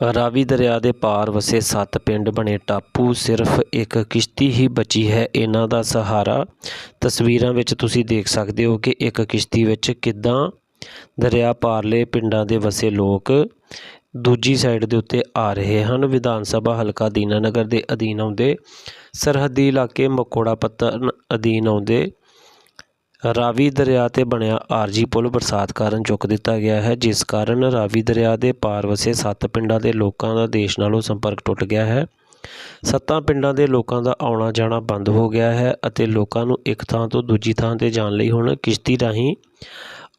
ਰਾਵੀ ਦਰਿਆ ਦੇ ਪਾਰ ਵਸੇ ਸੱਤ ਪਿੰਡ ਬਣੇ ਟਾਪੂ, ਸਿਰਫ ਇੱਕ ਕਿਸ਼ਤੀ ਹੀ ਬਚੀ ਹੈ। ਇਹਨਾਂ ਦਾ ਸਹਾਰਾ ਤਸਵੀਰਾਂ ਵਿੱਚ ਤੁਸੀਂ ਦੇਖ ਸਕਦੇ ਹੋ ਕਿ ਇੱਕ ਕਿਸ਼ਤੀ ਵਿੱਚ ਕਿੱਦਾਂ ਦਰਿਆ ਪਾਰਲੇ ਪਿੰਡਾਂ ਦੇ ਵਸੇ ਲੋਕ ਦੂਜੀ ਸਾਈਡ ਦੇ ਉੱਤੇ ਆ ਰਹੇ ਹਨ। ਵਿਧਾਨ ਸਭਾ ਹਲਕਾ ਦੀਨਾਨਗਰ ਦੇ ਅਧੀਨ ਆਉਂਦੇ ਸਰਹੱਦੀ ਇਲਾਕੇ ਮਕੋੜਾ ਪੱਤਨ ਅਧੀਨ ਆਉਂਦੇ ਰਾਵੀ ਦਰਿਆ ਤੇ ਬਣਿਆ ਆਰਜੀ ਪੁਲ ਬਰਸਾਤ ਕਾਰਨ ਚੁੱਕ ਦਿੱਤਾ ਗਿਆ ਹੈ ਜਿਸ ਕਾਰਨ ਰਾਵੀ ਦਰਿਆ ਦੇ ਪਾਰ ਵਸੇ ਸੱਤ ਪਿੰਡਾਂ ਦੇ ਲੋਕਾਂ ਦਾ ਦੇਸ਼ ਨਾਲੋਂ ਸੰਪਰਕ ਟੁੱਟ ਗਿਆ ਹੈ। ਸੱਤਾਂ ਪਿੰਡਾਂ ਦੇ ਲੋਕਾਂ ਦਾ ਆਉਣਾ ਜਾਣਾ ਬੰਦ ਹੋ ਗਿਆ ਹੈ ਅਤੇ ਲੋਕਾਂ ਨੂੰ ਇੱਕ ਥਾਂ ਤੋਂ ਦੂਜੀ ਥਾਂ ਤੇ ਜਾਣ ਲਈ ਹੁਣ ਕਿਸ਼ਤੀ ਰਾਹੀਂ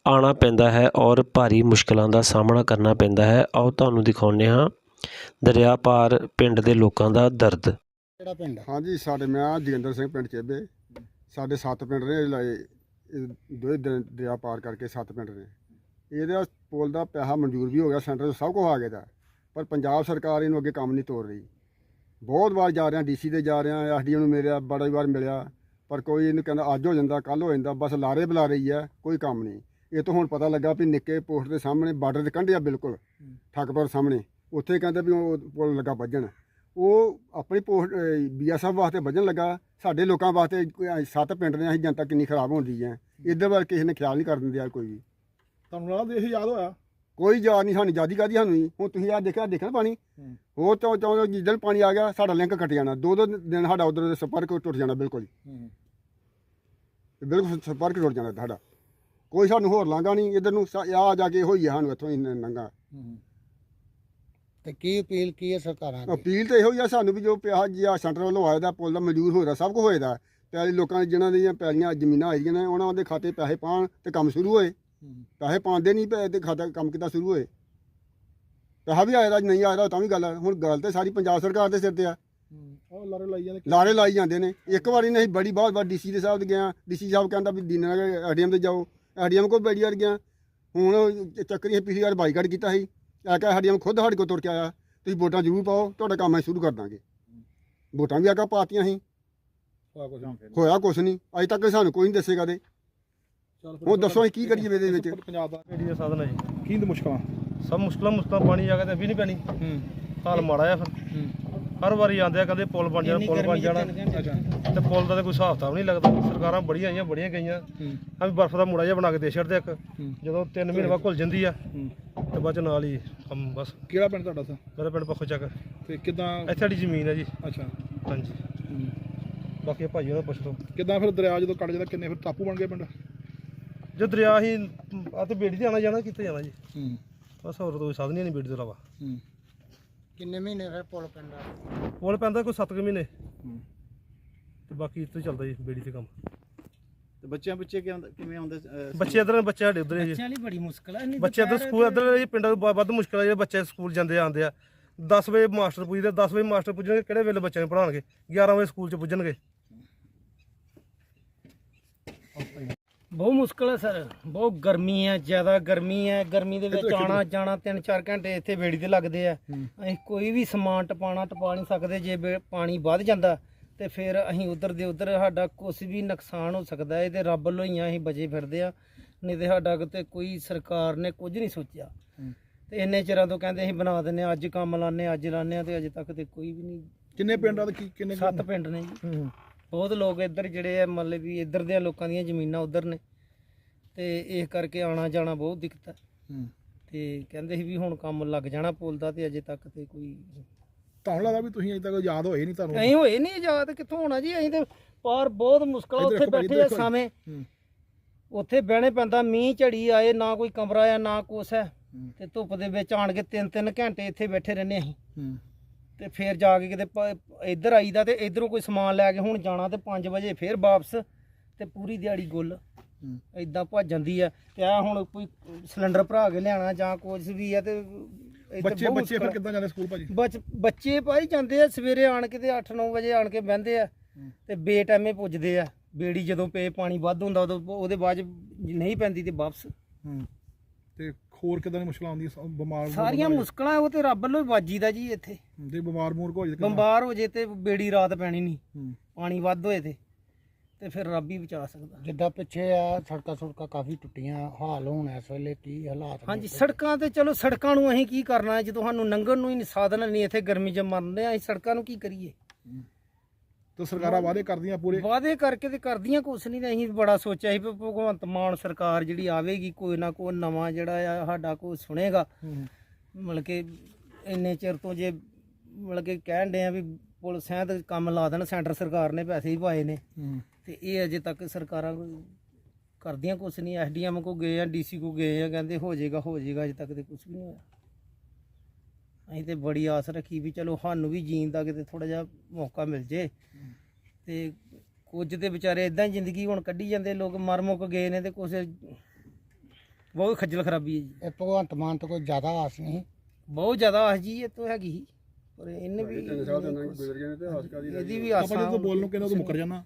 ਆਉਣਾ ਪੈਂਦਾ ਹੈ ਔਰ ਭਾਰੀ ਮੁਸ਼ਕਲਾਂ ਦਾ ਸਾਹਮਣਾ ਕਰਨਾ ਪੈਂਦਾ ਹੈ। ਆਓ ਤੁਹਾਨੂੰ ਦਿਖਾਉਂਦੇ ਹਾਂ ਦਰਿਆ ਪਾਰ ਪਿੰਡ ਦੇ ਲੋਕਾਂ ਦਾ ਦਰਦ। ਕਿਹੜਾ ਪਿੰਡ? ਹਾਂਜੀ ਸਾਡੇ ਮੈਂ ਜੋਗਿੰਦਰ ਸਿੰਘ ਪਿੰਡ ਚੇਬੇ। ਸਾਡੇ ਸੱਤ ਪਿੰਡ ਨੇ ਲਾਏ। ਦੋਏ ਦਰ- ਦਰਿਆ ਪਾਰ ਕਰਕੇ ਸੱਤ ਪਿੰਡ ਨੇ। ਇਹਦਾ ਪੁਲ ਦਾ ਪੈਸਾ ਮਨਜ਼ੂਰ ਵੀ ਹੋ ਗਿਆ ਸੈਂਟਰ ਤੋਂ ਸਭ ਕੁਝ ਆ ਗਿਆ ਦਾ ਪਰ ਪੰਜਾਬ ਸਰਕਾਰ ਇਹਨੂੰ ਅੱਗੇ ਕੰਮ ਨਹੀਂ ਤੋਰ ਰਹੀ। ਬਹੁਤ ਵਾਰ ਜਾ ਰਿਹਾ ਡੀਸੀ ਦੇ ਜਾ ਰਿਹਾ ਐਸਡੀਓ ਨੂੰ ਮਿਲਿਆ ਬੜਾ ਵਾਰ ਮਿਲਿਆ। ਪਰ ਕੋਈ ਇਹਨੂੰ ਕਹਿੰਦਾ ਅੱਜ ਹੋ ਜਾਂਦਾ ਕੱਲ ਹੋ ਜਾਂਦਾ ਬਸ ਲਾਰੇ ਬੁਲਾ ਰਹੀ ਹੈ ਕੋਈ ਕੰਮ ਨਹੀਂ। ਇਹ ਤੋਂ ਹੁਣ ਪਤਾ ਲੱਗਾ ਵੀ ਨਿੱਕੇ ਪੋਸਟ ਦੇ ਸਾਹਮਣੇ ਬਾਰਡਰ ਦੇ ਕੰਢੇ ਆ ਬਿਲਕੁਲ ਠੱਕਪੁਰ ਸਾਹਮਣੇ। ਉੱਥੇ ਕਹਿੰਦੇ ਵੀ ਉਹ ਪੁਲ ਲੱਗਾ ਵੱਜਣ। ਉਹ ਆਪਣੀ ਪੋਸਟ ਬੀਐਸਐਫ ਵਾਸਤੇ ਵੱਜਣ ਲੱਗਾ। ਸਾਡੇ ਲੋਕਾਂ ਵਾਸਤੇ ਕੋਈ ਸੱਤ ਪਿੰਡ ਨੇ ਅਸੀਂ ਜਨਤਾ ਕਿੰਨੀ ਖਰਾਬ ਹੁੰਦੀ ਹੈ ਇੱਧਰ ਵੱਲ ਕਿਸੇ ਨੇ ਖਿਆਲ ਨਹੀਂ ਕਰਨ ਦਿਆ ਕੋਈ ਵੀ। ਤੁਹਾਨੂੰ ਨਾਲ ਦੇਖ ਯਾਦ ਹੋਇਆ? ਕੋਈ ਯਾਦ ਨਹੀਂ ਸਾਨੂੰ ਯਾਦੀ ਕਾਦੀ ਸਾਨੂੰ? ਨਹੀਂ ਹੁਣ ਤੁਸੀਂ ਆ ਦੇਖਿਆ ਨਾ ਪਾਣੀ? ਹੂੰ। ਉਹ ਤੋਂ ਤੋਂ ਜਿੱਦਣ ਪਾਣੀ ਆ ਗਿਆ ਸਾਡਾ ਲਿੰਕ ਕੱਟ ਜਾਣਾ। ਦੋ ਦੋ ਦਿਨ ਸਾਡਾ ਉਧਰ ਸੰਪਰਕ ਟੁੱਟ ਜਾਣਾ ਬਿਲਕੁਲ ਹੀ। ਬਿਲਕੁਲ ਸੰਪਰਕ ਟੁੱਟ ਜਾਣਾ ਸਾਡਾ। ਕੋਈ ਸਾਨੂੰ ਹੋਰ ਲਾਂਗਾ ਨਹੀਂ ਇੱਧਰ ਨੂੰ ਆ ਜਾ ਕੇ ਹੋਈ ਆ ਸਾਨੂੰ ਇੱਥੋਂ ਹੀ ਨੰਗਾ। ਤੇ ਕੀ ਅਪੀਲ ਕੀ ਹੈ ਸਰਕਾਰਾਂ ਦੀ ਅਪੀਲ ਤਾਂ ਇਹੋ ਹੀ ਆ ਸਾਨੂੰ ਵੀ ਜੋ ਪਿਆ ਜਿਆ ਸੈਂਟਰ ਵੱਲੋਂ ਆਇਆ ਦਾ ਪੁੱਲ ਦਾ ਮਨਜ਼ੂਰ ਹੋਇਆ ਸਭ ਕੁਝ ਹੋਇਆ ਦਾ। ਪਿਆਰੀ ਲੋਕਾਂ ਦੇ ਜਿਨ੍ਹਾਂ ਦੀਆਂ ਪੈਲੀਆਂ ਜ਼ਮੀਨਾਂ ਆਈਆਂ ਨੇ ਉਹਨਾਂ ਦੇ ਖਾਤੇ ਪੈਸੇ ਪਾਣ ਤੇ ਕੰਮ ਸ਼ੁਰੂ ਹੋਏ। ਪੈਸੇ ਪਾਉਂਦੇ ਨਹੀਂ ਪਏ ਤੇ ਖਾਤਾ ਕੰਮ ਕਿੱਦਾਂ ਸ਼ੁਰੂ ਹੋਏ? ਪੈਸਾ ਵੀ ਆਇਆ ਦਾ ਨਹੀਂ ਆਇਆ ਦਾ ਤਾਂ ਵੀ ਗੱਲ ਆ। ਹੁਣ ਗੱਲ ਤੇ ਸਾਰੀ ਪੰਜਾਬ ਸਰਕਾਰ ਦੇ ਸਿਰ ਤੇ ਆ। ਉਹ ਲਾਰੇ ਲਾਈ ਜਾਂਦੇ ਲਾਰੇ ਲਾਈ ਜਾਂਦੇ ਨੇ। ਇੱਕ ਵਾਰੀ ਨਹੀਂ ਬੜੀ ਬਹੁਤ ਵਾਰ ਡੀਸੀ ਦੇ ਸਾਹਿਬ ਦੇ ਗਿਆ। ਡੀਸੀ ਸਾਹਿਬ ਕਹਿੰਦਾ ਵੀ ਦੀਨਾਨਗਰ ਐਡੀਐਮ ਤੇ ਜਾਓ। ਐਡੀਐਮ ਕੋਲ ਬੜੀ ਵਾਰ ਗਿਆ। ਹੁਣ ਉਹ ਚੱਕਰੀ ਪਿਛਲੀ ਵਾਰ ਬਾਈਕਾਟ ਕੀਤਾ ਸੀ। ਆ ਕੇ ਐਡੀਐਮ ਖੁਦ ਸਾਡੇ ਕੋਲ ਤੁਰ ਕੇ ਆਇਆ ਤੁਸੀਂ ਵੋਟਾਂ ਜ਼ਰੂਰ ਪਾਓ ਤੁਹਾਡਾ ਕੰਮ ਅਸੀਂ ਸ਼ੁਰੂ ਕਰ ਦਾਂਗੇ। ਵੋਟਾਂ ਵੀ ਆ ਕੇ ਪਾਤੀਆਂ ਸੀ। ਹੋਇਆ ਕੁਛ ਨਹੀਂ ਅਜੇ ਤੱਕ ਸਾਨੂੰ ਕੋਈ ਨਹੀਂ ਦੱਸੇਗਾ ਦੇ ਹੁਣ ਦੱਸੋ ਅਸੀਂ ਕੀ ਕਰੀਏ ਇਹਦੇ ਵਿੱਚ? ਪੰਜਾਬ ਦਾ ਬੇੜੀ ਦਾ ਸਾਧਨ ਹੈ ਜੀ। ਕੀ ਮੁਸ਼ਕਲਾਂ? ਸਭ ਮੁਸ਼ਕਲਾਂ ਮੁਸ਼ਕਲਾਂ ਪਾਣੀ ਆ ਗਿਆ ਤੇ ਵੀ ਨਹੀਂ ਪੈਣੀ। ਹੂੰ। ਹਾਲ ਮਾੜਾ ਆ ਫਿਰ। ਹਰ ਵਾਰੀ ਆਉਂਦੇ ਆ ਕਹਿੰਦੇ ਪੁਲ ਬਣ ਜਾਣਾ ਪੁਲ ਬਣ ਜਾਣਾ। ਅੱਛਾ। ਤੇ ਪੁਲ ਦਾ ਤਾਂ ਕੋਈ ਹਿਸਾਬ ਕਿਤਾਬ ਨਹੀਂ ਲੱਗਦਾ। ਸਰਕਾਰਾਂ ਬੜੀਆਂ ਆਈਆਂ ਬੜੀਆਂ ਗਈਆਂ। ਵੀ ਬਰਫ਼ ਦਾ ਮੂੜਾ ਜਿਹਾ ਬਣਾ ਕੇ ਦੇ ਛੱਡਦੇ ਇੱਕ। ਜਦੋਂ 3 ਮਹੀਨੇ ਬਾਅਦ ਘੁਲ ਜਾਂਦੀ ਆ। ਤੇ ਬਾਅਦ ਚ ਨਾਲ ਹੀ ਕੰਮ ਬਸ। ਕਿਹੜਾ ਪਿੰਡ ਤੁਹਾਡਾ ਸਾ ਮੇਰਾ ਪਿੰਡ ਪੱਖੋ ਚੱਕ। ਤੇ ਕਿਦਾਂ ਇੱਥੇ ਸਾਡੀ ਜ਼ਮੀਨ ਹੈ ਜੀ। ਅੱਛਾ। ਹਾਂਜੀ। ਬਾਕੀ ਇਹ ਭਾਜੀ ਉਹਨਾਂ ਪੁੱਛ ਲਓ। ਕਿੱਦਾਂ ਫਿਰ ਦਰਿਆ ਜਦੋਂ ਕੱਟ ਜਾਂਦਾ ਕਿੰਨੇ ਫਿਰ ਟਾਪੂ ਬਣ ਗਏ ਪਿੰਡ? ਜੇ ਦਰਿਆ ਹੀ ਆ ਤੇ ਬੇੜੀ ਤੇ ਆਣਾ ਜਾਣਾ ਕਿੱਥੇ ਜਾਣਾ ਜੀ? ਹੂੰ। ਬਸ ਹੋਰ ਕੋਈ ਸਾਧਨ ਹੀ ਨਹੀਂ ਬੇੜੀ ਤੋਂ ਇਲਾਵਾ। ਹੂੰ। ਕਿੰਨੇ ਮਹੀਨੇ ਫਿਰ ਪੁਲ ਪੈਂਦਾ? ਪੁਲ ਪੈਂਦਾ ਕੋਈ 7 ਮਹੀਨੇ। ਹੂੰ। ਤੇ ਬਾਕੀ ਇੱਥੇ ਚੱਲਦਾ ਜੀ ਬੇੜੀ ਤੇ ਕੰਮ। ਤੇ ਬੱਚਿਆਂ ਬੱਚੇ ਕਿਵੇਂ ਆਉਂਦੇ ਬੱਚੇ ਇਧਰ ਬੱਚੇ ਸਾਡੇ ਉਧਰ ਜੀ। ਬੱਚਿਆਂ ਲਈ ਬੜੀ ਮੁਸ਼ਕਲ ਹੈ ਨਹੀਂ ਬੱਚੇ ਇੱਧਰ ਸਕੂਲ ਇੱਧਰ ਇਹ ਪਿੰਡਾਂ ਤੋਂ ਵੱਧ ਮੁਸ਼ਕਲ ਹੈ ਜਿਹੜੇ ਬੱਚੇ ਸਕੂਲ ਜਾਂਦੇ ਆਉਂਦੇ ਆ। 10 ਵਜੇ ਮਾਸਟਰ ਪੁੱਜਦੇ 10 ਵਜੇ ਮਾਸਟਰ ਪੁੱਜਣਗੇ ਕਿਹੜੇ ਵੇਲੇ ਬੱਚਿਆਂ ਨੂੰ ਪੜ੍ਹਾਉਣਗੇ? 11 ਵਜੇ ਸਕੂਲ 'ਚ ਪੁੱਜਣਗੇ। ਬਹੁਤ ਮੁਸ਼ਕਲ ਹੈ ਸਰ ਬਹੁਤ ਗਰਮੀ ਹੈ ਜ਼ਿਆਦਾ ਗਰਮੀ ਹੈ ਗਰਮੀ ਦੇ ਵਿੱਚ ਆਣਾ ਜਾਣਾ 3-4 ਘੰਟੇ ਇੱਥੇ ਵੇੜੀ ਤੇ ਲੱਗਦੇ ਆ। ਅਸੀਂ ਕੋਈ ਵੀ ਸਮਾਨ ਟਪਾਣਾ ਟਪਾ ਨਹੀਂ ਸਕਦੇ ਜੇ ਪਾਣੀ ਵੱਧ ਜਾਂਦਾ ਤੇ ਫਿਰ ਅਸੀਂ ਉਧਰ ਦੇ ਉਧਰ ਸਾਡਾ ਕੁਝ ਵੀ ਨੁਕਸਾਨ ਹੋ ਸਕਦਾ ਹੈ ਤੇ ਰੱਬ ਵੱਲੋਂ ਹੀ ਆ ਅਸੀਂ ਬਚੇ ਫਿਰਦੇ ਆ ਨਹੀਂ ਤੇ ਸਾਡਾ ਕਿਤੇ ਕੋਈ ਸਰਕਾਰ ਨੇ ਕੁਝ ਨਹੀਂ ਸੋਚਿਆ। ਤੇ ਇੰਨੇ ਚਿਰਾਂ ਤੋਂ ਕਹਿੰਦੇ ਅਸੀਂ ਬਣਾ ਦਿੰਨੇ ਆ, ਅੱਜ ਕੰਮ ਲਾਣੇ ਅੱਜ ਲਾਣੇ ਆ ਤੇ ਅਜੇ ਤੱਕ ਤੇ ਕੋਈ ਵੀ ਨਹੀਂ। ਕਿੰਨੇ ਪਿੰਡਾਂ ਦੇ ਕੀ ਕਿੰਨੇ ਸੱਤ ਪਿੰਡ ਨੇ ਜੀ। ਬਹੁਤ ਲੋਕ ਇੱਧਰ ਜਿਹੜੇ ਆ ਮਤਲਬ ਵੀ ਇੱਧਰ ਦੇ ਲੋਕਾਂ ਦੀਆਂ ਜ਼ਮੀਨਾਂ ਉੱਧਰ ਨੇ। ਤੇ ਇਸ ਕਰਕੇ ਆਣਾ ਜਾਣਾ ਬਹੁਤ ਦਿੱਕਤ ਹੈ। ਹੂੰ। ਤੇ ਕਹਿੰਦੇ ਸੀ ਵੀ ਹੁਣ ਕੰਮ ਲੱਗ ਜਾਣਾ ਪੁੱਲ ਦਾ ਤੇ ਅਜੇ ਤੱਕ ਤੇ ਕੋਈ ਤੁਹਾਨੂੰ ਲੱਗਦਾ ਵੀ ਤੁਸੀਂ ਅਜੇ ਤੱਕ ਯਾਦ ਹੋਏ ਨਹੀਂ ਤੁਹਾਨੂੰ। ਅਸੀਂ ਹੋਏ ਨਹੀਂ ਆਜ਼ਾਦ ਕਿੱਥੋਂ ਹੋਣਾ ਜੀ? ਅਸੀਂ ਤੇ ਪਾਰ ਬਹੁਤ ਮੁਸ਼ਕਲ ਇੱਧਰ ਉੱਥੇ ਦੇਖੋ ਭਾਈ, ਬੈਠੇ ਆ ਦੇਖੋ। ਸਾਵੇਂ। ਹੂੰ। ਉੱਥੇ ਬਹਿਣੇ ਪੈਂਦਾ ਮੀਂਹ ਝੜੀ ਆਏ ਨਾ ਕੋਈ ਕਮਰਾ ਆ ਨਾ ਕੁਛ ਹੈ ਹੂੰ। ਤੇ ਧੁੱਪ ਦੇ ਵਿੱਚ ਆਣ ਕੇ ਤਿੰਨ ਤਿੰਨ ਘੰਟੇ ਇੱਥੇ ਬੈਠੇ ਰਹਿੰਦੇ ਅਸੀਂ। ਹੂੰ। ਤੇ ਫੇਰ ਜਾ ਕੇ ਕਿਤੇ ਪ- ਇੱਧਰ ਆਈਦਾ ਤੇ ਇਧਰੋਂ ਕੋਈ ਸਮਾਨ ਲੈ ਕੇ ਹੁਣ ਜਾਣਾ ਤੇ 5 ਵਜੇ ਫੇਰ ਵਾਪਸ ਤੇ ਪੂਰੀ ਦਿਹਾੜੀ ਗੁੱਲ। ਹੂੰ। ਇਦਾਂ ਭੱਜ ਜਾਂਦੀ ਆ। ਤੇ ਆ ਹੁਣ ਕੋਈ ਸਿਲੰਡਰ ਭਰਾ ਕੇ ਲਿਆਣਾ ਜਾਂ ਕੁਝ ਵੀ ਆ ਤੇ ਬੱਚੇ ਬੱਚੇ ਫਿਰ। ਕਿੱਦਾਂ ਜਾਂਦੇ ਸਕੂਲ ਭਾਜੀ? ਬੱਚ ਬੱਚੇ ਭਾਈ ਜਾਂਦੇ ਆ ਸਵੇਰੇ ਆਣ ਕੇ ਤੇ 8-9 ਵਜੇ ਆਣ ਕੇ ਬਹਿੰਦੇ ਆ ਤੇ ਬੇਟਾਈਮੇ ਪੁੱਜਦੇ ਆ। ਬੇੜੀ ਜਦੋਂ ਪੇ ਪਾਣੀ ਵੱਧ ਹੁੰਦਾ ਉਦੋਂ ਉਹਦੇ ਬਾਅਦ 'ਚ ਨਹੀਂ ਪੈਂਦੀ ਤੇ ਵਾਪਸ। ਹੂੰ। ਤੇ ਹੋਰ ਕਿੱਦਾਂ ਦੀ ਮੁਸ਼ਕਲਾਂ ਆਉਂਦੀਆਂ? ਸ- ਬਿਮਾਰ ਸਾਰੀਆਂ ਮੁਸ਼ਕਲਾਂ ਉਹ ਤੇ ਰੱਬ ਵੱਲੋਂ ਹੀ ਵਾਜੀ ਦਾ ਜੀ ਇੱਥੇ। ਤੇ ਬਿਮਾਰ ਮੂਰ ਕੋ ਹੋ ਜਾਏ ਬੰਬਾਰ ਹੋ ਜੇ ਤੇ ਬੇੜੀ ਰਾਤ ਪੈਣੀ ਨਹੀਂ। ਹੂੰ। ਪਾਣੀ ਵੱਧ ਹੋਏ ਤੇ। ਤੇ ਫਿਰ ਰੱਬ ਹੀ ਬਚਾ ਸਕਦਾ। ਜਿੱਦਾਂ ਪਿੱਛੇ ਆ ਸੜਕਾਂ ਸੁੜਕਾਂ ਕਾਫੀ ਟੁੱਟੀਆਂ ਹਾਲ ਹੋਣ ਇਸ ਵੇਲੇ ਕੀ ਹਾਲਾਤ ਨੇ? ਹਾਂਜੀ ਸੜਕਾਂ ਤੇ ਚਲੋ ਸੜਕਾਂ ਨੂੰ ਅਸੀਂ ਕੀ ਕਰਨਾ ਜਦੋਂ ਸਾਨੂੰ ਲੰਘਣ ਨੂੰ ਹੀ ਨਹੀਂ ਸਾਧਨ ਨਹੀਂ ਇੱਥੇ ਗਰਮੀ 'ਚ ਮਰਦੇ ਆ ਅਸੀਂ ਸੜਕਾਂ ਨੂੰ ਕੀ ਕਰੀਏ? ਤੇ ਸਰਕਾਰਾਂ ਵਾਅਦੇ ਕਰਦੀਆਂ ਪੂਰੇ? ਵਾਅਦੇ ਕਰਕੇ ਤੇ ਕਰਦੀਆਂ ਕੁਛ ਨਹੀਂ ਤੇ ਅਸੀਂ ਬੜਾ ਸੋਚਿਆ ਸੀ ਵੀ ਭਗਵੰਤ ਮਾਨ ਸਰਕਾਰ ਜਿਹੜੀ ਆਵੇਗੀ ਕੋਈ ਨਾ ਕੋਈ ਨਵਾਂ ਜਿਹੜਾ ਆ ਸਾਡਾ ਕੋਈ ਸੁਣੇਗਾ। ਮਤਲਬ ਕਿ ਇੰਨੇ ਚਿਰ ਤੋਂ ਜੇ ਮਤਲਬ ਕਿ ਕਹਿਣ ਦੇ ਆ ਵੀ ਪੁਲਿਸ ਐ ਤੇ ਕੰਮ ਲਾ ਦੇਣ ਸੈਂਟਰ ਸਰਕਾਰ ਨੇ ਪੈਸੇ ਹੀ ਪਾਏ ਨੇ। ਤੇ ਇਹ ਅਜੇ ਤੱਕ ਸਰਕਾਰਾਂ ਕੋਈ ਕਰਦੀਆਂ ਕੁਛ ਨਹੀਂ ਐਸਡੀਐਮ ਕੋ ਗਏ ਆ ਡੀਸੀ ਕੋ ਗਏ ਆ ਕਹਿੰਦੇ ਹੋ ਜਾਏਗਾ ਹੋ ਜਾਏਗਾ ਅਜੇ ਤੱਕ ਤੇ ਕੁਛ ਵੀ ਨਹੀਂ ਹੋਇਆ। ਅਸੀਂ ਤੇ ਬੜੀ ਆਸ ਰੱਖੀ ਵੀ ਚਲੋ ਸਾਨੂੰ ਵੀ ਜੀਣ ਦਾ ਕਿਤੇ ਥੋੜਾ ਜਿਹਾ ਮੌਕਾ ਮਿਲ ਜੇ। ਤੇ ਕੁਝ ਤੇ ਵਿਚਾਰੇ ਇਦਾਂ ਹੀ ਜ਼ਿੰਦਗੀ ਹੁਣ ਕੱਢੀ ਜਾਂਦੇ ਲੋਕ ਮਰ ਮੁੱਕ ਗਏ ਨੇ ਤੇ ਕੁਛ ਬਹੁਤ ਖੱਜਲ ਖਰਾਬੀ ਹੈ ਜੀ। ਇਹ ਭਗਵੰਤ ਮਾਨ ਤੋਂ ਕੋਈ ਜ਼ਿਆਦਾ ਆਸ ਨਹੀਂ। ਬਹੁਤ ਜ਼ਿਆਦਾ ਆਸ ਜੀ ਇਹ ਤੋਂ ਹੈਗੀ ਸੀ। ਇਹਨੇ ਵੀ ਤਿੰਨ ਸਾਲ ਤੇ ਉਹਨਾਂ ਗੁਜ਼ਰ ਗਏ ਨੇ ਤੇ ਹਸਕਾ ਦੀ ਇਹਦੀ ਵੀ ਆਪਾਂ ਆਸਾਂ ਜਦੋਂ ਬੋਲ ਨੂੰ ਕਹਿੰਦਾ ਤੂੰ ਮੁੱਕਰ ਜਾਣਾ?